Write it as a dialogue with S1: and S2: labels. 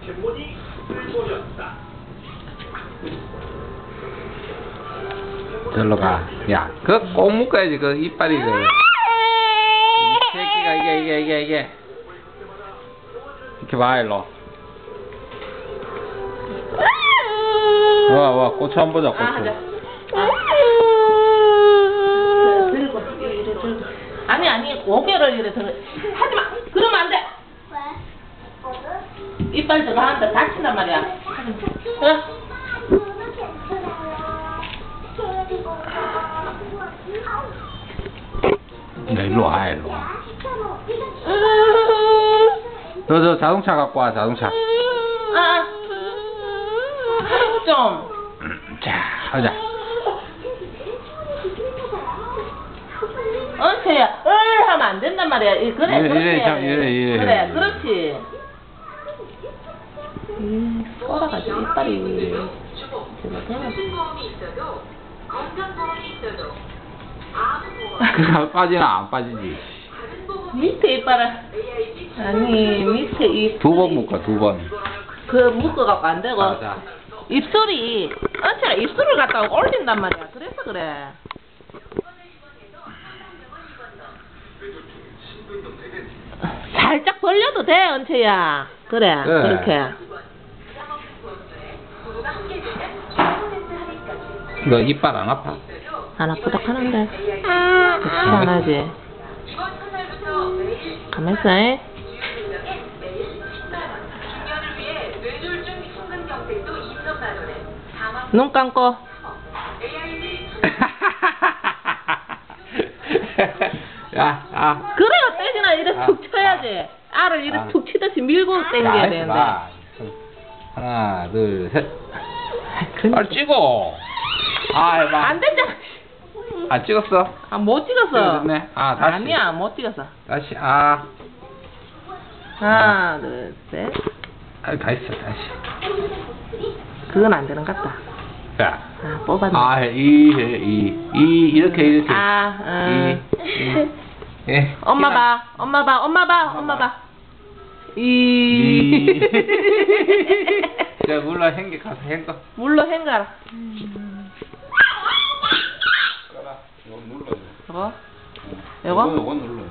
S1: 포켓몬이 쓸모렸다.
S2: 절로 가. 야, 그거 꼭 묶어야지. 그 이빨이 그. 이 새끼가 이게 이게 이게 이게. 이렇게 봐 일로. 와, 와, 고추 한번 보자,
S3: 아, 하자.
S2: 고추.
S3: 들고 이래 들고. 아니 아니 고개를 이래 들어. 하지 마. 그러면 안 돼. 이빨 한다 다친단 말이야. 어?
S2: 야, 일로 와, 일로 와. 너, 저 자동차 갖고 와, 자동차.
S3: 아, 좀.
S2: 자, 하자.
S3: 언체야, 을 하면 안 된단 말이야. 이, 그래,
S2: 이래,
S3: 그렇지.
S2: 이래, 참, 이래, 이래.
S3: 그래, 그렇지. 음, 썰어가지고 이빨이. 그냥.
S2: 빠지나 안 빠지지.
S3: 밑에 이빨을. 아니, 밑에 이.
S2: 두번 묶어, 두 번.
S3: 그 묶어갖고 안 되고.
S2: 자, 자.
S3: 입술이, 언체가 입술을 갖다가 올린단 말이야. 그래서 그래. 살짝 벌려도 돼, 언체야. 그래,
S2: 그래.
S3: 그렇게.
S2: 너 이빨 안 아파?
S3: 안 아프다 하는데. 그렇지 안 하지. 가만있어, 잉? 눈 감고.
S2: 야, 아.
S3: 그래야 떼지나 이래
S2: 아,
S3: 툭 쳐야지. 알을 이래
S2: 아.
S3: 툭 치듯이 밀고 땡겨야
S2: 야,
S3: 되는데.
S2: 봐. 하나, 둘, 셋.
S3: 그러니까.
S2: 빨리 찍어. 아, 해봐.
S3: 안 됐잖아.
S2: 안 찍었어?
S3: 아, 못 찍었어.
S2: 찍어졌네. 아, 다시.
S3: 아니야, 못 찍었어.
S2: 다시, 아.
S3: 하나, 둘, 셋.
S2: 아, 다 있어, 다시.
S3: 그건 안 되는 것 같다.
S2: 자.
S3: 아, 뽑았네.
S2: 아, 이, 이, 이, 이렇게, 이렇게.
S3: 아, 음.
S2: 이, 예.
S3: 엄마 봐, 엄마 봐, 엄마 봐, 엄마 봐. 이.
S2: 이. 자, 물러 행게 가서 행거.
S3: 물로 헹가라.
S2: 이거 눌러.
S3: 이거?
S2: 이거,
S3: 이거?
S2: 이거 눌러.